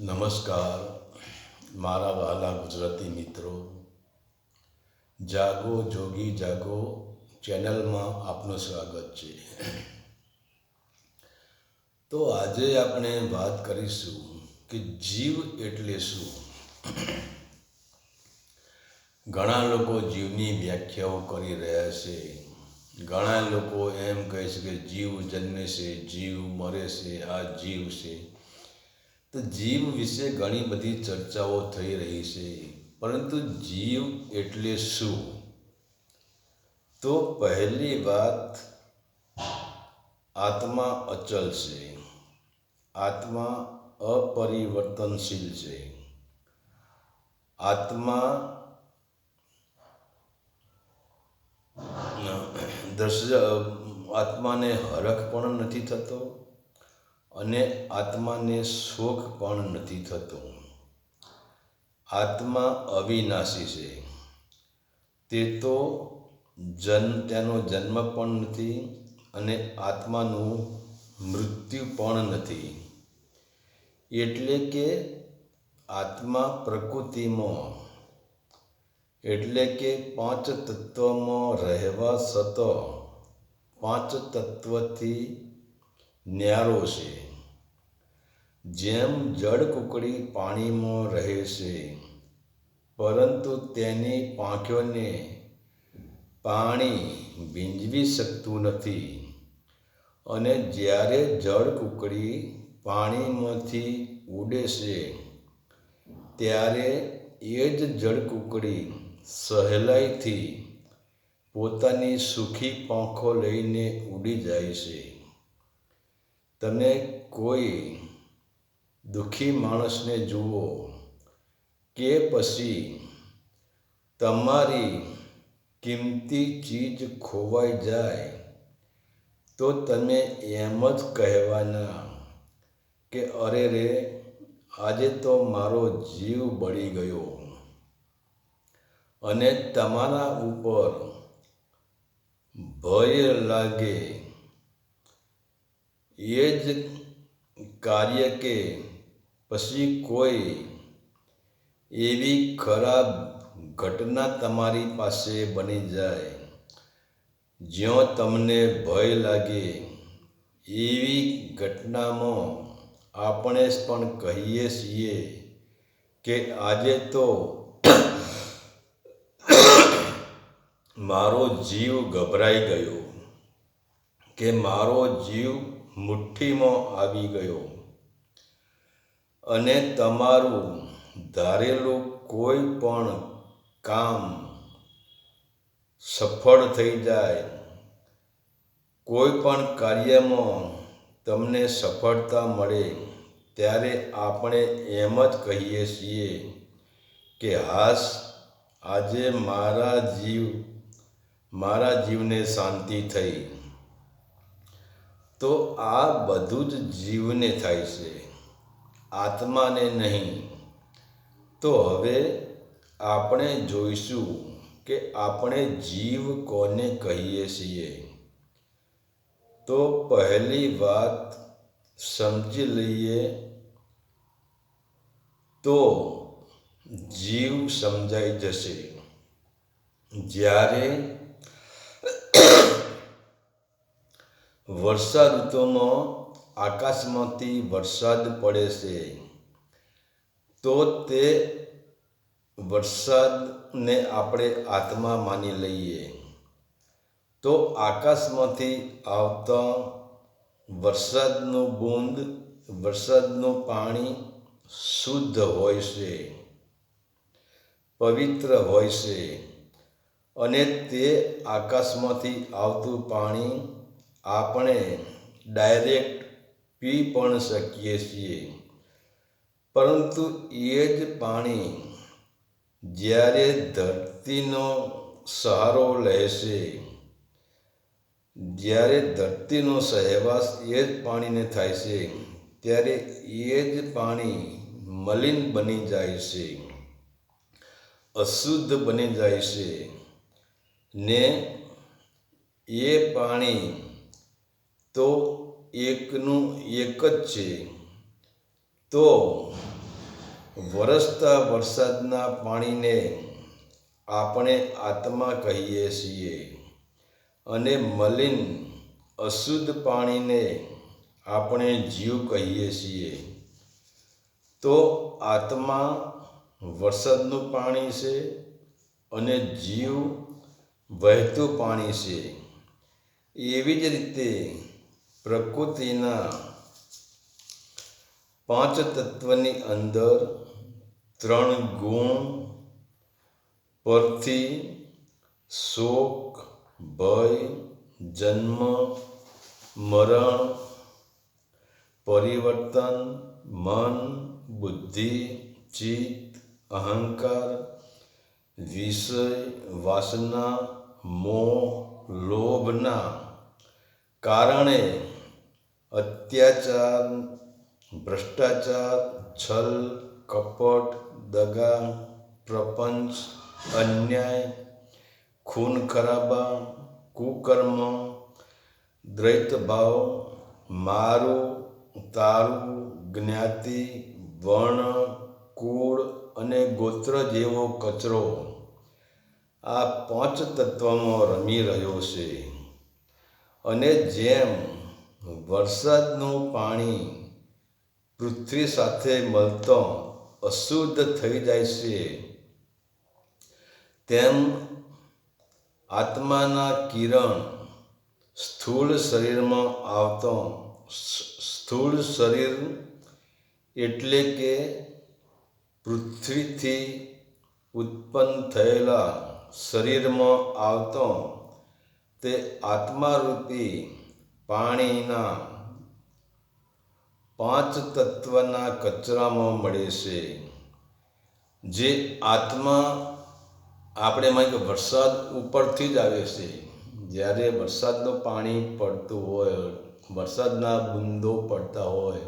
નમસ્કાર, મારા વહાલા ગુજરાતી મિત્રો. જાગો, જોગી જાગો, ચેનલમાં આપનું સ્વાગત છે. તો આજે આપણે વાત કરીશું કે જીવ એટલે શું? ઘણા લોકો જીવની વ્યાખ્યાઓ કરી રહ્યા છે. ઘણા લોકો એમ કહે છે કે જીવ જન્મે છે, જીવ મરે છે, આ જીવ છે. તો જીવ વિશે ઘણી બધી ચર્ચાઓ થઈ રહી છે. પરંતુ જીવ એટલે શું? તો પહેલી વાત, આત્મા અચલ છે. આત્મા અપરિવર્તનશીલ છે. આત્મા દ્રશ્ય આત્માને હરખ પણ નથી થતો. અને આત્માને શોખ પણ નથી થતો. આત્મા અવિનાશી છે. તે તો જન્મ તેનો જન્મ પણ નથી અને આત્માનું મૃત્યુ પણ નથી. એટલે કે આત્મા પ્રકૃતિમાં, એટલે કે પાંચ તત્વમાં રહેવા છતાં પાંચ તત્વથી ન્યારો છે. જેમ જળ કુકડી પાણીમાં રહે છે, પરંતુ તેની પાંખોને પાણી ભીંજવી શકતું નથી. અને જ્યારે જળ કુકડી પાણીમાંથી ઉડે છે, ત્યારે એ જ જળ કુકડી સહેલાઈથી પોતાની સુખી પાંખો લઈને ઉડી જાય છે. તમે કોઈ દુઃખી માણસને જુઓ કે પછી તમારી કિંમતી ચીજ ખોવાઈ જાય, તો તમે એમ જ કહેવાના કે, અરે રે, આજે તો મારો જીવ બળી ગયો. અને તમારા ઉપર ભય લાગે એ જ કાર્ય કે પછી કોઈ એવી ખરાબ ઘટના તમારી પાસે બની જાય જ્યાં તમને ભય લાગે એવી ઘટનામાં આપણે પણ કહીએ છીએ કે આજે તો મારો જીવ ગભરાઈ ગયો કે મારો જીવ મુઠ્ઠીમાં આવી ગયો. અને તમારું ધારેલું કોઈ પણ કામ સફળ થઈ જાય, કોઈ પણ કાર્યમાં તમને સફળતા મળે, ત્યારે આપણે એમ જ કહીએ છીએ કે હાશ આજે મારા જીવ, મારા જીવને શાંતિ થઈ. તો આ બધું જ જીવને થાય છે, આત્માને નહીં. તો હવે આપણે જોઈશું કે આપણે જીવ કોને કહીએ છીએ. તો પહેલી વાત સમજી લઈએ. તો જીવ સમજાઈ જશે. જ્યારે વર્ષા ઋતુમાં આકાશમાંથી વરસાદ પડે છે, તો તે વરસાદને આપણે આત્મા માની લઈએ. તો આકાશમાંથી આવતા વરસાદનું બૂંદ, વરસાદનું પાણી શુદ્ધ હોય છે, પવિત્ર હોય છે, અને તે આકાશમાંથી આવતું પાણી આપણે ડાયરેક્ટ પી પણ શકીએ છીએ. પરંતુ એ જ પાણી જ્યારે ધરતીનો સહારો લેશે, જ્યારે ધરતીનો સહેવાસ એ જ પાણીને થાય છે, ત્યારે એ જ પાણી મલિન બની જાય છે, અશુદ્ધ બની જાય છે ને એ પાણી તો એકનું એક જ છે. તો વરસતા વરસાદના પાણીને આપણે આત્મા કહીએ છીએ અને મલિન, અશુદ્ધ પાણીને આપણે જીવ કહીએ છીએ. તો આત્મા વરસાદનું પાણી છે અને જીવ વહેતું પાણી છે. એવી જ રીતે પ્રકૃતિના પાંચ તત્વની અંદર ત્રણ ગુણ પરથી શોક, ભય, જન્મ, મરણ, પરિવર્તન, મન, બુદ્ધિ, ચિત્ત, અહંકાર, વિષય, વાસના, મોહ, લોભના કારણે અત્યાચાર, ભ્રષ્ટાચાર, છલ, કપટ દગા પ્રપંચ, અન્યાય, ખૂન ખરાબા, કુકર્મ, દ્વૈતભાવ, મારું, તારું, જ્ઞાતિ, વર્ણ, કુળ અને ગોત્ર જેવો કચરો. આ પાંચ તત્વમાં રમી રહ્યો છે. અને જેમ વરસાદનું પાણી પૃથ્વી સાથે મળતો અશુદ્ધ થઈ જાય છે. તેમ આત્માના કિરણ સ્થૂળ શરીરમાં આવતો સ્થૂળ શરીર એટલે કે પૃથ્વીથી ઉત્પન્ન થયેલા શરીરમાં આવતો તે આત્મારૂપી પાણીના પાંચ તત્વના કચરામાં મળે છે. જે આત્મા આપણે એમાં વરસાદ ઉપરથી જ આવે છે. જ્યારે વરસાદનું પાણી પડતું હોય, વરસાદના બુંદો પડતા હોય,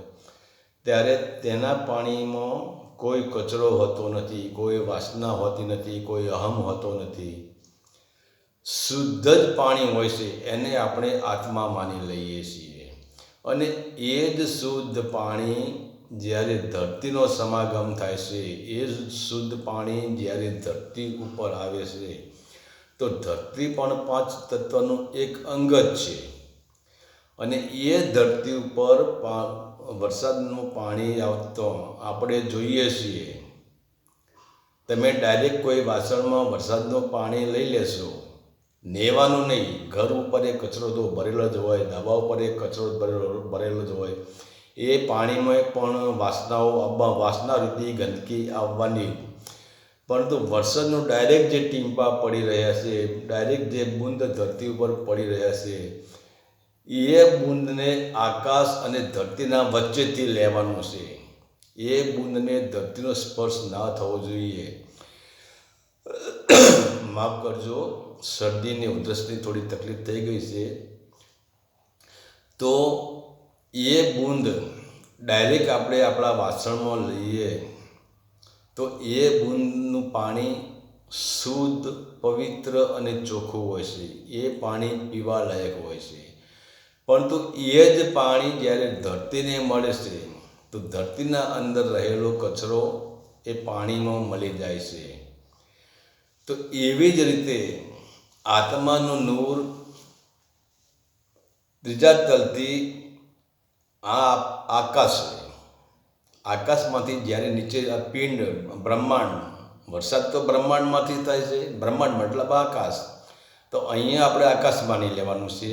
ત્યારે તેના પાણીમાં કોઈ કચરો હોતો નથી, કોઈ વાસના હોતી નથી, કોઈ અહમ હોતો નથી. શુદ્ધ જ પાણી હોય છે, એને આપણે આત્મા માની લઈએ છીએ. અને એ જ શુદ્ધ પાણી જ્યારે ધરતીનો સમાગમ થાય છે, એ જ શુદ્ધ પાણી જ્યારે ધરતી ઉપર આવે છે, તો ધરતી પણ પાંચ તત્વનું એક અંગ જ છે. અને એ ધરતી ઉપર વરસાદનું પાણી આવતો આપણે જોઈએ છીએ. તમે ડાયરેક્ટ કોઈ વાસણમાં વરસાદનું પાણી લઈ લેશો નેવાનું નહીં. ઘર ઉપર એ કચરો તો ભરેલો જ હોય, ધાબા ઉપર એ કચરો ભરેલો ભરેલો જ હોય. એ પાણીમાં પણ વાસનાઓ આવવા વાસના રીતે ગંદકી આવવાની. પરંતુ વરસાદનું ડાયરેક્ટ જે ટીમ્પા પડી રહ્યા છે ડાયરેક્ટ જે બુંદ ધરતી ઉપર પડી રહ્યા છે, એ બુંદને આકાશ અને ધરતીના વચ્ચેથી લેવાનું છે. એ બુંદને ધરતીનો સ્પર્શ ના થવો જોઈએ. માફ કરજો. શરદીની ઉધરસની થોડી તકલીફ થઈ ગઈ છે, તો એ બૂંદ ડાયરેક્ટ આપણે આપણા વાસણમાં લઈએ, તો એ બૂંદનું પાણી શુદ્ધ, પવિત્ર અને ચોખ્ખું હોય છે. એ પાણી પીવા લાયક હોય છે. પરંતુ એ જ પાણી જ્યારે ધરતીને મળે છે, તો ધરતીના અંદર રહેલો કચરો એ પાણીમાં મળી જાય છે. તો એવી જ રીતે આત્માનું નૂર ત્રીજા તલથી આ આકાશ આકાશમાંથી જ્યારે નીચે આ પિંડ, બ્રહ્માંડ, વરસાદ તો બ્રહ્માંડમાંથી થાય છે. બ્રહ્માંડ મતલબ આકાશ. તો અહીંયા આપણે આકાશ માની લેવાનું છે.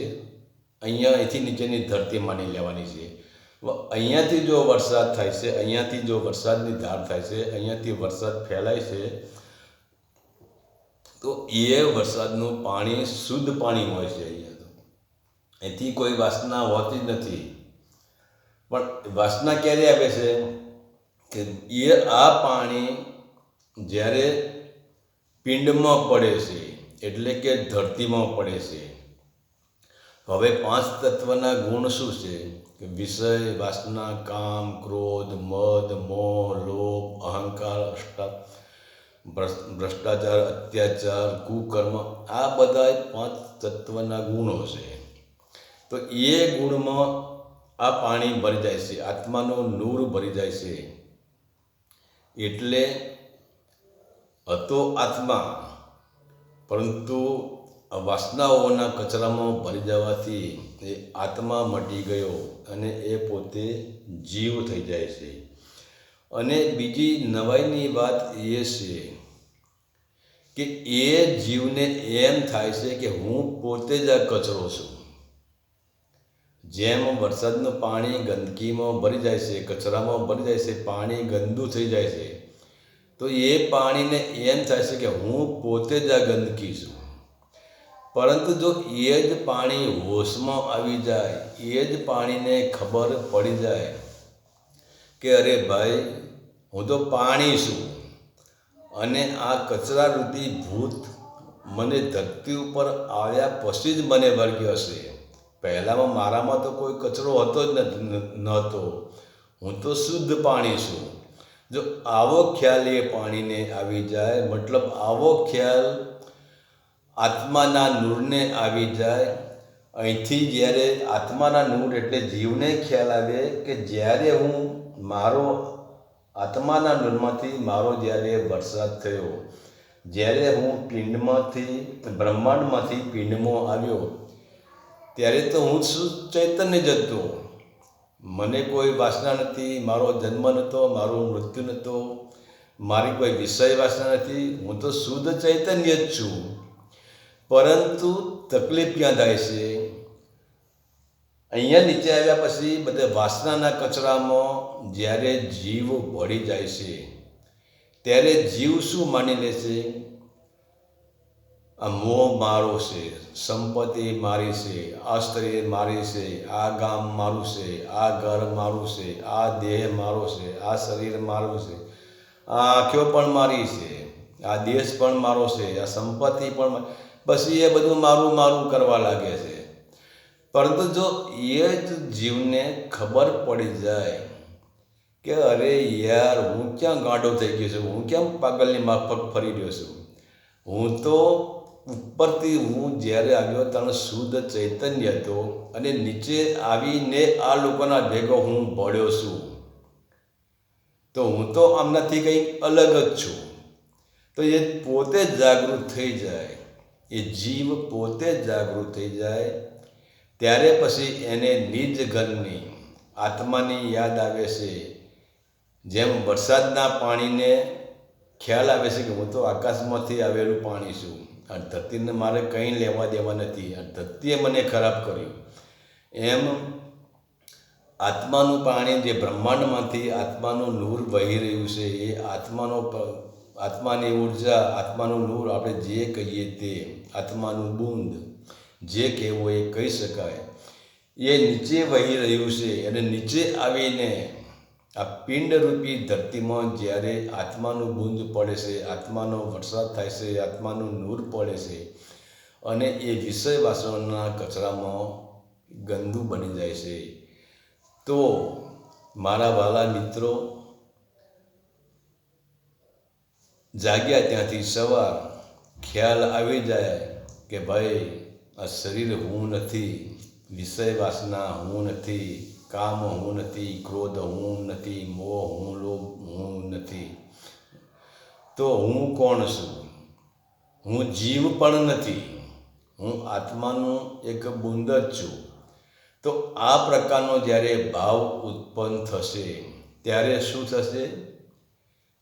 અહીંયા અહીંથી નીચેની ધરતી માની લેવાની છે. અહીંયાથી જો વરસાદ થાય છે, અહીંયાથી જો વરસાદની ધાર થાય છે, અહીંયાથી વરસાદ ફેલાય છે તો એ વરસાદનું પાણી શુદ્ધ પાણી હોય છે અહીંયા તો. એથી કોઈ વાસના હોતી જ નથી. પણ વાસના ક્યારે આવે છે? કે એ આ પાણી જ્યારે પિંડમાં પડે છે, એટલે કે ધરતીમાં પડે છે. હવે પાંચ તત્વના ગુણ શું છે? કે વિષય, વાસના, કામ, ક્રોધ, મદ, મોહ, લોભ, અહંકાર અષ્ટા ભ્રષ્ટાચાર, અત્યાચાર, કુકર્મ, આ બધા પાંચ તત્વના ગુણો છે. તો એ ગુણમાં આ પાણી ભરી જાય છે, આત્માનો નૂર ભરી જાય છે. એટલે હતો આત્મા, પરંતુ વાસનાઓના કચરામાં ભરી જવાથી એ આત્મા મટી ગયો અને એ પોતે જીવ થઈ જાય છે. અને બીજી નવાઈની વાત એ છે કે એ જીવને એમ થાય છે કે હું પોતે જ આ કચરો છું. જેમ વરસાદનું પાણી ગંદકીમાં ભરી જાય છે, કચરામાં ભરી જાય છે, પાણી ગંદુ થઈ જાય છે, તો એ પાણીને એમ થાય છે કે હું પોતે જ આ ગંદકી છું. પરંતુ જો એ જ પાણી હોશમાં આવી જાય, એ જ પાણીને ખબર પડી જાય કે અરે ભાઈ, હું તો પાણી છું. અને આ કચરારૂપી ભૂત મને ધરતી ઉપર આવ્યા પછી જ મને વર્ગ્યો છે પહેલાંમાં મારામાં તો કોઈ કચરો હતો જ નહોતો. હું તો શુદ્ધ પાણી છું. જો આવો ખ્યાલ એ પાણીને આવી જાય, મતલબ આવો ખ્યાલ આત્માના નૂરને આવી જાય. અહીંથી જ્યારે આત્માના નૂર એટલે જીવને ખ્યાલ આવે કે જ્યારે હું મારો આત્માના નૂરમાંથી મારો જ્યારે વરસાદ થયો, જ્યારે હું પિંડમાંથી, બ્રહ્માંડમાંથી પિંડમાં આવ્યો, ત્યારે તો હું શું ચૈતન્ય જ હતો. મને કોઈ વાસના નથી, મારો જન્મ નહોતો મારું મૃત્યુ નહોતો મારી કોઈ વિષય વાસના નથી, હું તો શુદ્ધ ચૈતન્ય જ છું. પરંતુ તકલીફ ક્યાં થાય છે? અહીંયા નીચે આવ્યા પછી બધા વાસનાના કચરામાં જ્યારે જીવ ભળી જાય છે, ત્યારે જીવ શું માની લે છે? આ મોહ મારો છે, સંપત્તિ મારી છે, આ સ્ત્રી મારી છે, આ ગામ મારું છે, આ ઘર મારું છે, આ દેહ મારો છે, આ શરીર મારું છે, આ આંખો પણ મારી છે, આ દેશ પણ મારો છે, આ સંપત્તિ પણ પછી એ બધું મારું મારું કરવા લાગે છે. પરંતુ જો એ જ જીવને ખબર પડી જાય કે અરે યાર, હું ક્યાં ગાંડો થઈ ગયો છું? હું કેમ પાગલની માફક ફરી રહ્યો છું? હું તો ઉપરથી હું જ્યારે આવ્યો ત્યારે શુદ્ધ ચૈતન્ય હતો અને નીચે આવીને આ લોકોના ભેગો હું ભળ્યો છું. તો હું તો આમનાથી કંઈક અલગ જ છું. તો એ પોતે જાગૃત થઈ જાય. એ જીવ પોતે જાગૃત થઈ જાય ત્યારે પછી એને નિજ ઘરની આત્માની યાદ આવે છે. જેમ વરસાદના પાણીને ખ્યાલ આવે છે કે હું તો આકાશમાંથી આવેલું પાણી છું. અને ધરતીને મારે કંઈ લેવા દેવા નથી. આ ધરતીએ મને ખરાબ કર્યું. એમ આત્માનું પાણી જે બ્રહ્માંડમાંથી આત્માનું નૂર વહી રહ્યું છે, એ આત્માનો આત્માની ઊર્જા, આત્માનું નૂર આપણે જે કહીએ તે આત્માનું બુંદ જે કહેવું એ કહી શકાય. એ નીચે વહી રહ્યું છે અને નીચે આવીને આ પિંડરૂપી ધરતીમાં જ્યારે આત્માનું બૂંદ પડે છે, આત્માનો વરસાદ થાય છે, આત્માનું નૂર પડે છે અને એ વિષય વાસણના કચરામાં ગંદુ બની જાય છે. તો મારા વાલા મિત્રો, જાગ્યા ત્યાંથી સવાર ખ્યાલ આવી જાય કે ભાઈ આ શરીર હું નથી, વિષય વાસના હું નથી, કામ હું નથી, ક્રોધ હું નથી, મોહ હું લોભ હું નથી. તો હું કોણ છું? હું જીવ પણ નથી. હું આત્માનું એક બુંદ જ છું. તો આ પ્રકારનો જ્યારે ભાવ ઉત્પન્ન થશે, ત્યારે શું થશે?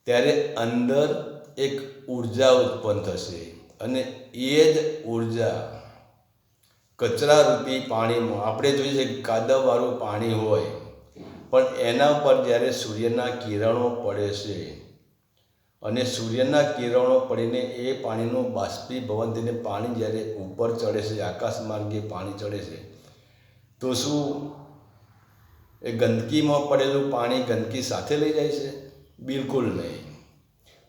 ત્યારે અંદર એક ઊર્જા ઉત્પન્ન થશે અને એ જ ઊર્જા કચરારૂપી પાણીમાં. આપણે જોઈએ છે કાદવવાળું પાણી હોય, પણ એના પર જ્યારે સૂર્યના કિરણો પડે છે અને સૂર્યના કિરણો પડીને એ પાણીનું બાષ્પીભવન થઈને પાણી જ્યારે ઉપર ચડે છે, આકાશ માર્ગે પાણી ચડે છે, તો શું એ ગંદકીમાં પડેલું પાણી ગંદકી સાથે લઈ જાય છે? બિલકુલ નહીં.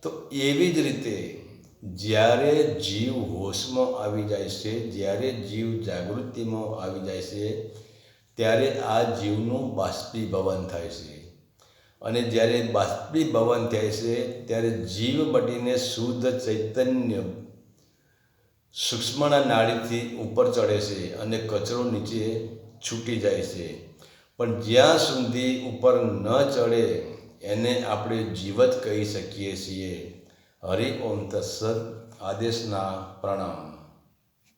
તો એવી જ રીતે જ્યારે જીવ હોશમાં આવી જાય છે, જ્યારે જીવ જાગૃતિમાં આવી જાય છે, ત્યારે આ જીવનું બાષ્પીભવન થાય છે. અને જ્યારે બાષ્પીભવન થાય છે, ત્યારે જીવ બટીને શુદ્ધ ચૈતન્ય સૂક્ષ્મના નાળીથી ઉપર ચડે છે અને કચરો નીચે છૂટી જાય છે. પણ જ્યાં સુધી ઉપર ન ચડે, એને આપણે જીવત કહી શકીએ છીએ. હરિ ઓમ તત્સદ આદેશના પ્રણામ